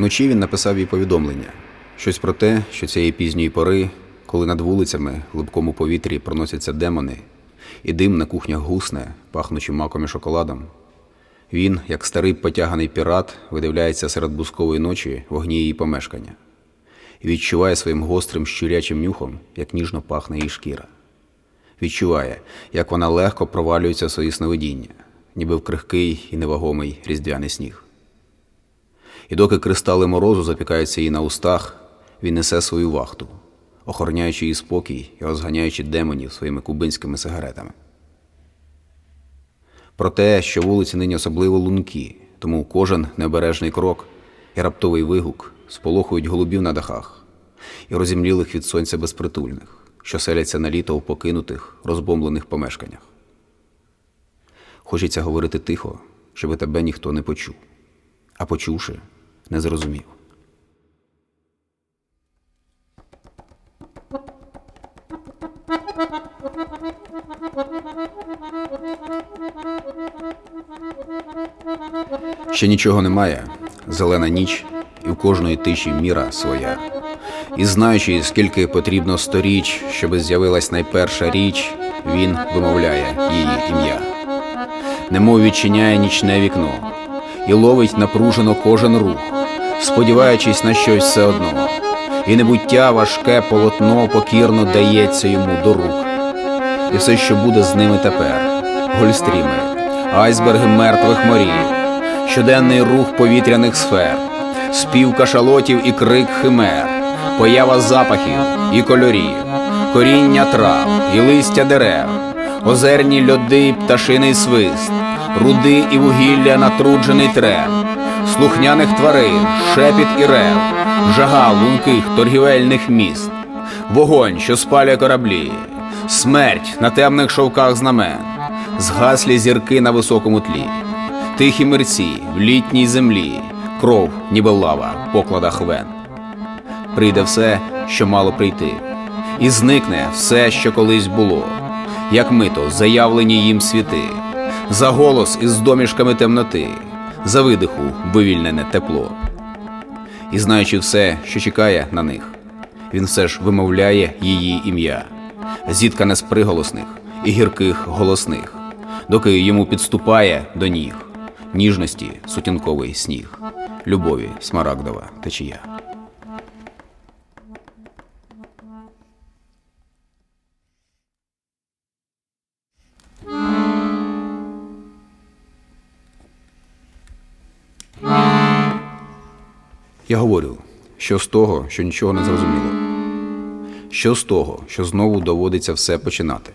Вночі він написав їй повідомлення. Щось про те, що цієї пізньої пори, коли над вулицями в липкому повітрі проносяться демони, і дим на кухнях гусне, пахнучи маком і шоколадом, він, як старий потяганий пірат, видивляється серед бускової ночі вогні її помешкання і відчуває своїм гострим щурячим нюхом, як ніжно пахне її шкіра. Відчуває, як вона легко провалюється в свої сновидіння, ніби в крихкий і невагомий різдвяний сніг. І доки кристали морозу запікаються їй на устах, він несе свою вахту, охороняючи її спокій і розганяючи демонів своїми кубинськими сигаретами. Про те, що вулиці нині особливо лункі, тому кожен необережний крок і раптовий вигук сполохують голубів на дахах і розімлілих від сонця безпритульних, що селяться на літо у покинутих, розбомблених помешканнях. Хочеться говорити тихо, щоб тебе ніхто не почув, а почувши, не зрозумів. Ще нічого немає, зелена ніч, і в кожної тиші міра своя. І знаючи, скільки потрібно сторіч, щоби з'явилась найперша річ, він вимовляє її ім'я. Немов відчиняє нічне вікно і ловить напружено кожен рух, сподіваючись на щось все одно, і небуття важке полотно покірно дається йому до рук. І все, що буде з ними тепер: гольстріми, айсберги мертвих морів, щоденний рух повітряних сфер, спів кашалотів і крик химер, поява запахів і кольорів, коріння трав і листя дерев, озерні льоди пташиний свист, руди і вугілля натруджений трем, слухняних тварин, шепіт і рев, жага лунких торгівельних міст, вогонь, що спалює кораблі, смерть на темних шовках знамен, згаслі зірки на високому тлі, тихі мерці в літній землі, кров, ніби лава в покладах вен. Прийде все, що мало прийти, і зникне все, що колись було, як мито заявлені їм світи, за голос із домішками темноти, за видиху вивільнене тепло. І знаючи все, що чекає на них, він все ж вимовляє її ім'я, зіткане з приголосних і гірких голосних, доки йому підступає до ніг ніжності сутінковий сніг, любові смарагдова течія. Я говорю, що з того, що нічого не зрозуміло? Що з того, що знову доводиться все починати?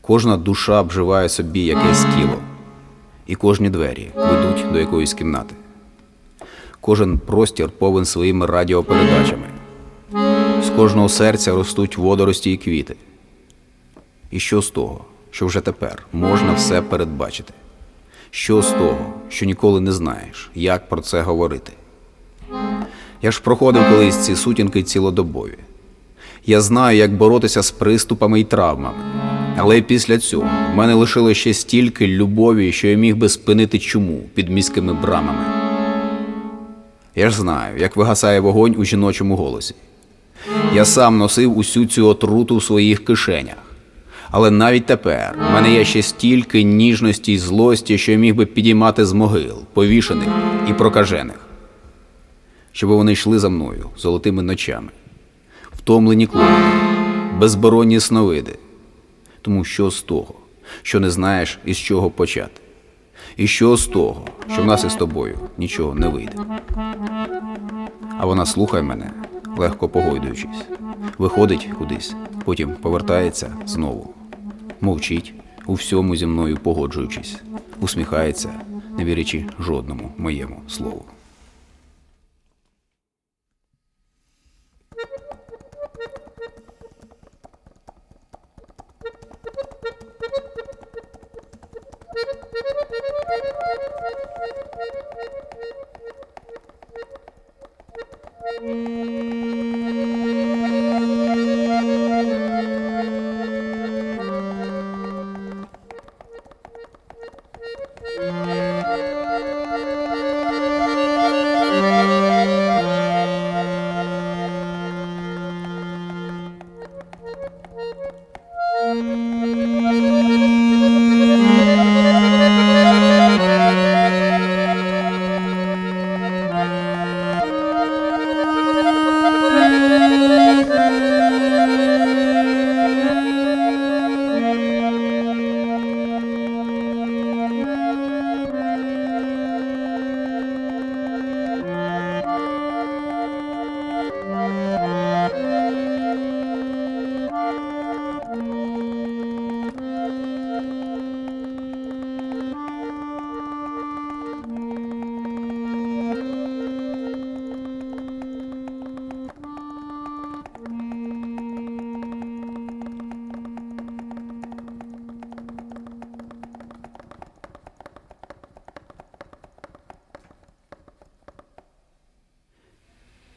Кожна душа обживає собі якесь тіло, і кожні двері ведуть до якоїсь кімнати. Кожен простір повен своїми радіопередачами. З кожного серця ростуть водорості і квіти. І що з того, що вже тепер можна все передбачити? Що з того, що ніколи не знаєш, як про це говорити? Я ж проходив колись ці сутінки цілодобові. Я знаю, як боротися з приступами і травмами. Але після цього в мене лишило ще стільки любові, що я міг би спинити чуму під міськими брамами. Я ж знаю, як вигасає вогонь у жіночому голосі. Я сам носив усю цю отруту в своїх кишенях. Але навіть тепер в мене є ще стільки ніжності й злості, що я міг би підіймати з могил, повішених і прокажених щоб вони йшли за мною золотими ночами, втомлені клоуни, безборонні сновиди. Тому що з того, що не знаєш, із чого почати? І що з того, що в нас із тобою нічого не вийде? А вона слухає мене, легко погойдуючись, виходить кудись, потім повертається знову, мовчить, у всьому зі мною погоджуючись, усміхається, не вірячи жодному моєму слову.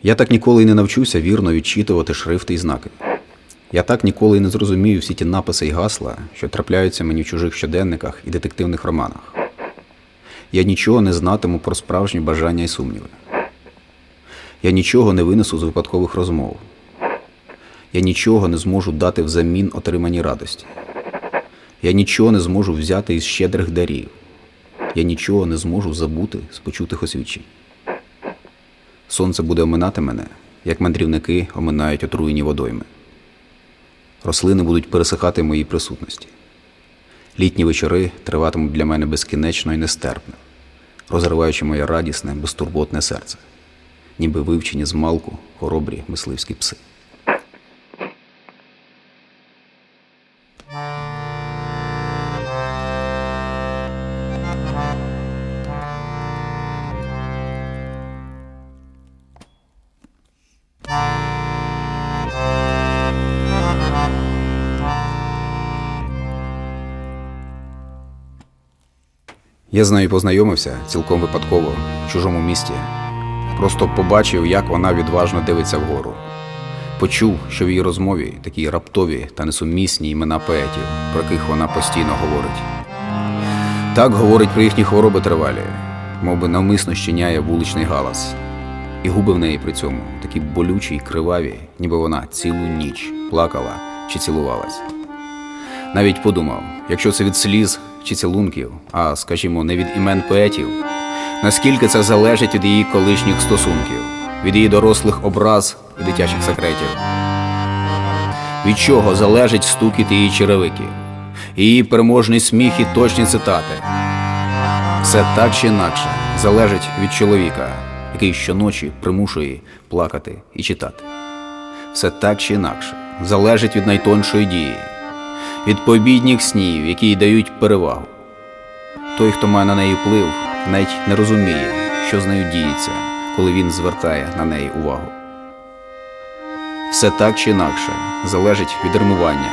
Я так ніколи й не навчуся вірно відчитувати шрифти і знаки. Я так ніколи й не зрозумію всі ті написи і гасла, що трапляються мені в чужих щоденниках і детективних романах. Я нічого не знатиму про справжні бажання і сумніви. Я нічого не винесу з випадкових розмов. Я нічого не зможу дати взамін отриманій радості. Я нічого не зможу взяти із щедрих дарів. Я нічого не зможу забути з почутих освідчень. Сонце буде оминати мене, як мандрівники оминають отруєні водойми. Рослини будуть пересихати в моїй присутності. Літні вечори триватимуть для мене безкінечно і нестерпно, розриваючи моє радісне, безтурботне серце, ніби вивчені з малку хоробрі мисливські пси. Я з нею познайомився цілком випадково в чужому місті. Просто побачив, як вона відважно дивиться вгору. Почув, що в її розмові такі раптові та несумісні імена поетів, про яких вона постійно говорить. Так говорить про їхні хвороби тривалі, мов би навмисно щиняє вуличний галас. І губи в неї при цьому такі болючі й криваві, ніби вона цілу ніч плакала чи цілувалась. Навіть подумав, якщо це від сліз чи цілунків, а скажімо, не від імен поетів, наскільки це залежить від її колишніх стосунків, від її дорослих образ і дитячих секретів. Від чого залежить стукіт її черевиків, її переможний сміх і точні цитати. Все так чи інакше залежить від чоловіка, який щоночі примушує плакати і читати. Все так чи інакше залежить від найтоншої дії, від пообідніх снів, які їй дають перевагу. Той, хто має на неї вплив, навіть не розуміє, що з нею діється, коли він звертає на неї увагу. Все так чи інакше залежить від римування,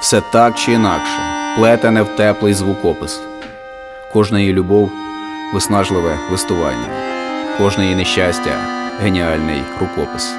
все так чи інакше плетене в теплий звукопис. Кожна її любов виснажливе листування, кожне її нещастя геніальний рукопис.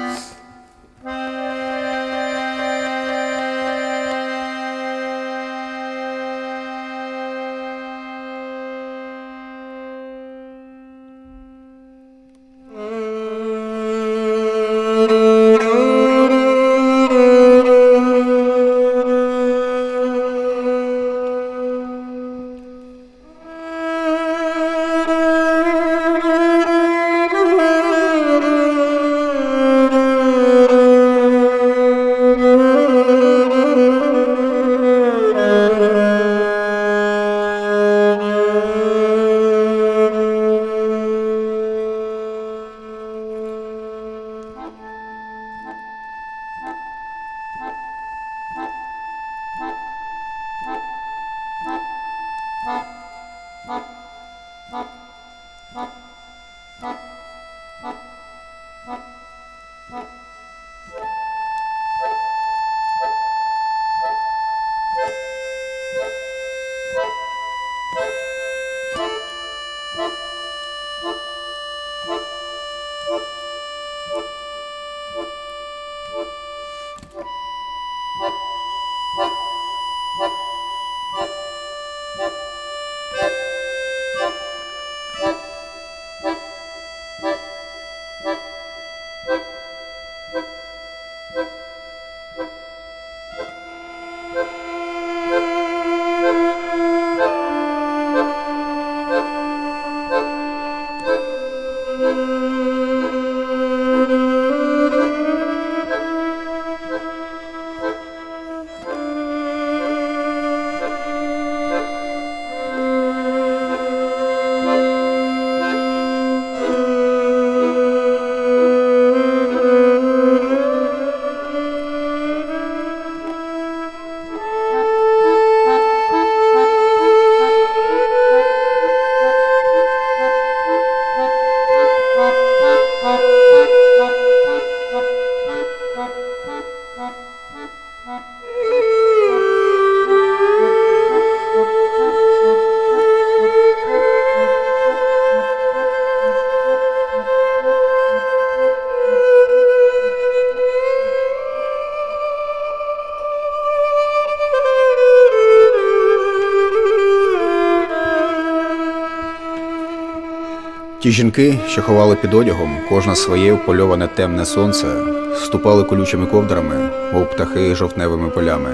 Ті жінки, що ховали під одягом, кожна своє впольоване темне сонце, вступали колючими ковдрами, мов птахи жовтневими полями.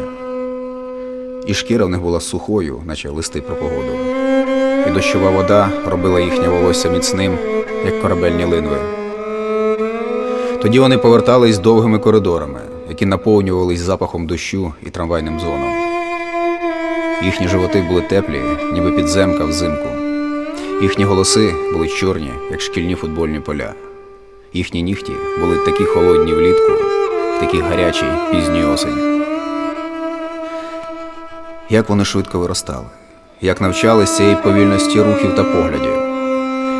І шкіра в них була сухою, наче листи про погоду. І дощова вода робила їхнє волосся міцним, як корабельні линви. Тоді вони повертались довгими коридорами, які наповнювались запахом дощу і трамвайним дзвоном. Їхні животи були теплі, ніби підземка взимку. Їхні голоси були чорні, як шкільні футбольні поля. Їхні нігті були такі холодні влітку, такі гарячі пізньої осені. Як вони швидко виростали, як навчались цієї повільності рухів та поглядів,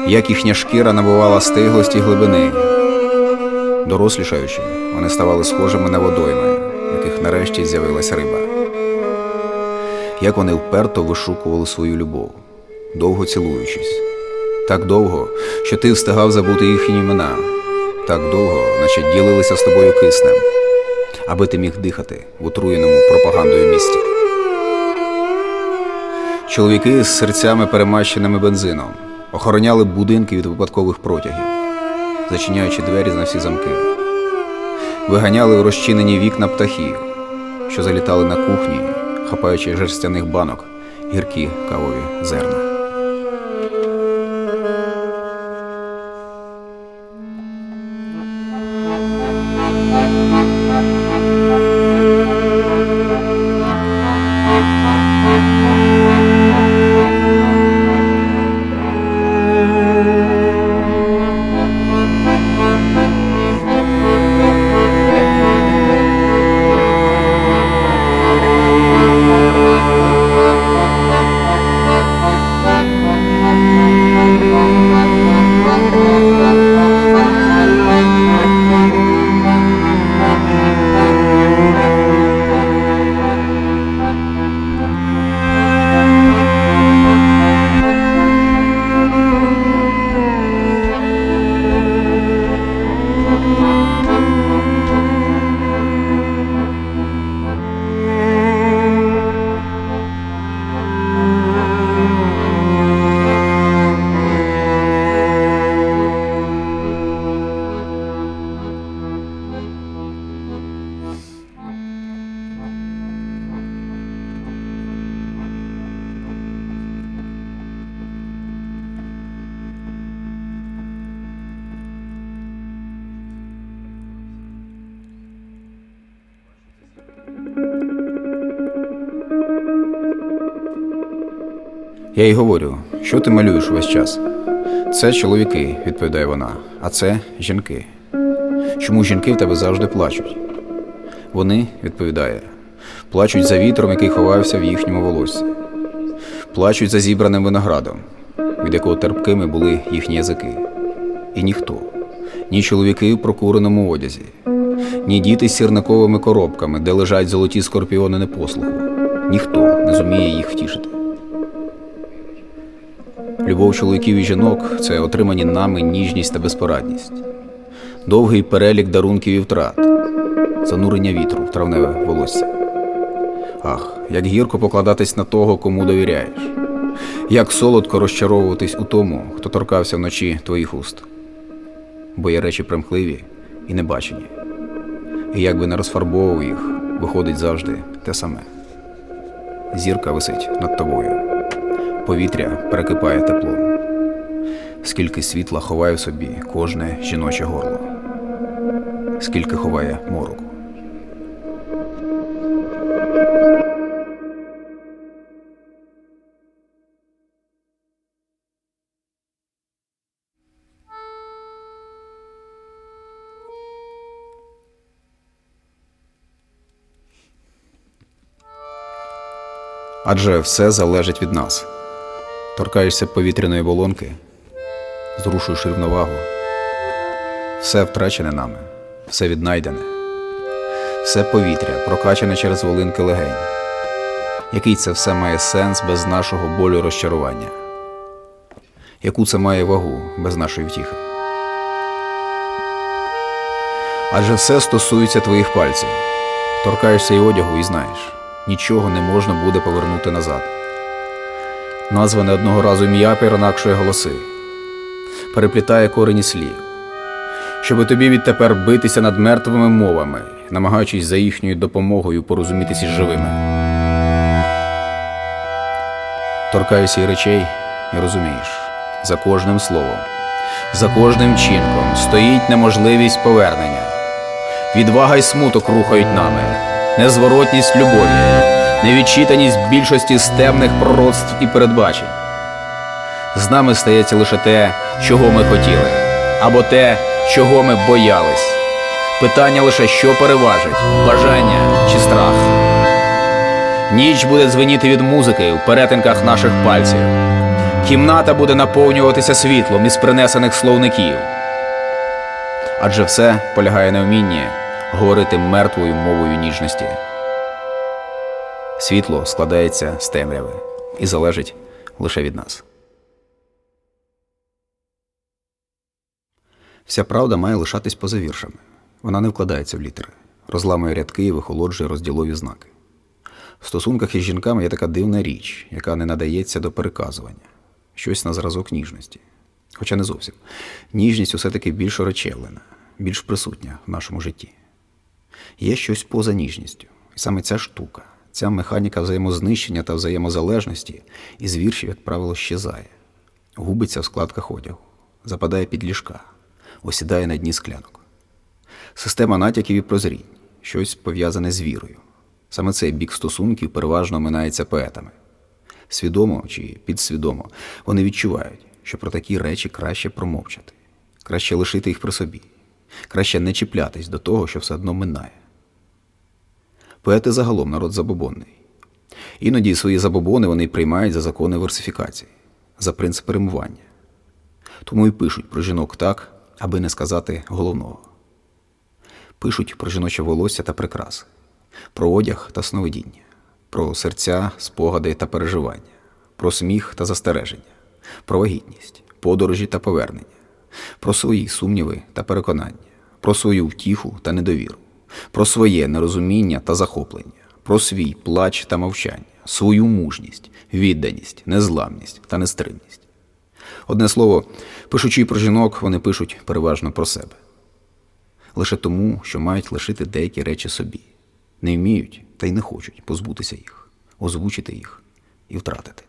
як їхня шкіра набувала стиглості глибини. Дорослішаючи, вони ставали схожими на водойми, в яких нарешті з'явилася риба. Як вони вперто вишукували свою любов, довго цілуючись, так довго, що ти встигав забути їхні імена, так довго, наче ділилися з тобою киснем, аби ти міг дихати в отруєному пропагандою місті. Чоловіки з серцями перемащеними бензином охороняли будинки від випадкових протягів, зачиняючи двері на всі замки, виганяли в розчинені вікна птахів, що залітали на кухні, хапаючи жерстяних банок гіркі кавові зерна. Я їй говорю, що ти малюєш весь час? Це чоловіки, відповідає вона, а це жінки. Чому жінки в тебе завжди плачуть? Вони, відповідає, плачуть за вітром, який ховався в їхньому волоссі, плачуть за зібраним виноградом, від якого терпкими були їхні язики. І ніхто, ні чоловіки в прокуреному одязі, ні діти з сірниковими коробками, де лежать золоті скорпіони непослуху, ніхто не зуміє їх втішити. Любов чоловіків і жінок це отримані нами ніжність та безпорадність, довгий перелік дарунків і втрат, занурення вітру в травневе волосся. Ах, як гірко покладатись на того, кому довіряєш, як солодко розчаровуватись у тому, хто торкався вночі твоїх уст. Бо є речі примхливі і небачені. І як би не розфарбовував їх, виходить завжди те саме. Зірка висить над тобою повітря перекипає теплом. Скільки світла ховає в собі кожне жіноче горло, скільки ховає мороку. Адже все залежить від нас. Торкаєшся повітряної волонки, зрушуєш рівновагу. Все втрачене нами, все віднайдене, все повітря, прокачане через волинки легень. Який це все має сенс без нашого болю розчарування? Яку це має вагу без нашої втіхи? Адже все стосується твоїх пальців. Торкаєшся й одягу і знаєш, нічого не можна буде повернути назад. Назване одного разу ім'я перенакшує голоси. переплітає корені слів, щоби тобі відтепер битися над мертвими мовами, намагаючись за їхньою допомогою порозумітися з живими. Торкаюся й речей і розумієш, за кожним словом, за кожним чинком стоїть неможливість повернення. Відвага й смуток рухають нами, незворотність любові, невідчитаність більшості стемних пророцтв і передбачень. З нами стається лише те, чого ми хотіли, або те, чого ми боялись. Питання лише, що переважить бажання чи страх. Ніч буде дзвеніти від музики в перетинках наших пальців. Кімната буде наповнюватися світлом із принесених словників. Адже все полягає на вмінні говорити мертвою мовою ніжності. Світло складається з темряви і залежить лише від нас. Вся правда має лишатись поза віршами. Вона не вкладається в літери, розламує рядки і вихолоджує розділові знаки. В стосунках із жінками є така дивна річ, яка не надається до переказування, щось на зразок ніжності. Хоча не зовсім. Ніжність усе таки більш оречевлена, більш присутня в нашому житті. Є щось поза ніжністю. І саме ця штука, ця механіка взаємознищення та взаємозалежності із віршів, як правило, щезає, губиться в складках одягу, западає під ліжка, осідає на дні склянок. Система натяків і прозрінь, щось пов'язане з вірою. Саме цей бік стосунків переважно минається поетами. Свідомо чи підсвідомо вони відчувають, що про такі речі краще промовчати, краще лишити їх при собі, краще не чіплятись до того, що все одно минає. Поети загалом народ забобонний. Іноді свої забобони вони приймають за закони версифікації, за принципи римування. Тому і пишуть про жінок так, аби не сказати головного. Пишуть про жіноче волосся та прикраси, про одяг та сновидіння, про серця, спогади та переживання, про сміх та застереження, про вагітність, подорожі та повернення, про свої сумніви та переконання, про свою втіху та недовіру, про своє нерозуміння та захоплення, про свій плач та мовчання, свою мужність, відданість, незламність та нестримність. Одне слово, пишучи про жінок, вони пишуть переважно про себе. Лише тому, що мають лишити деякі речі собі, не вміють та й не хочуть позбутися їх, озвучити їх і втратити.